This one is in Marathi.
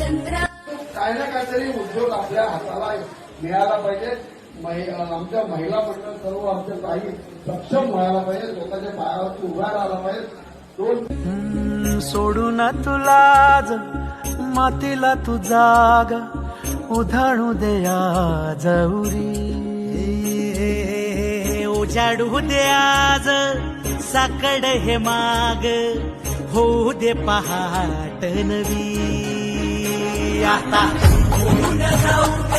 काही ना काहीतरी उद्योग आपल्या हाताला मिळाला पाहिजे. आमच्या महिला मंडळ सर्व आमच्या काही सक्षम व्हायला पाहिजे. स्वतःच्या पायावरती उभा राहायला पाहिजे. दोन हम्म, सोडून तुलाज मातीला तू जाग उधाणू दे आज उरी उजाडू दे आज साकड हे माग होऊ दे पहाट नवी. आता होऊन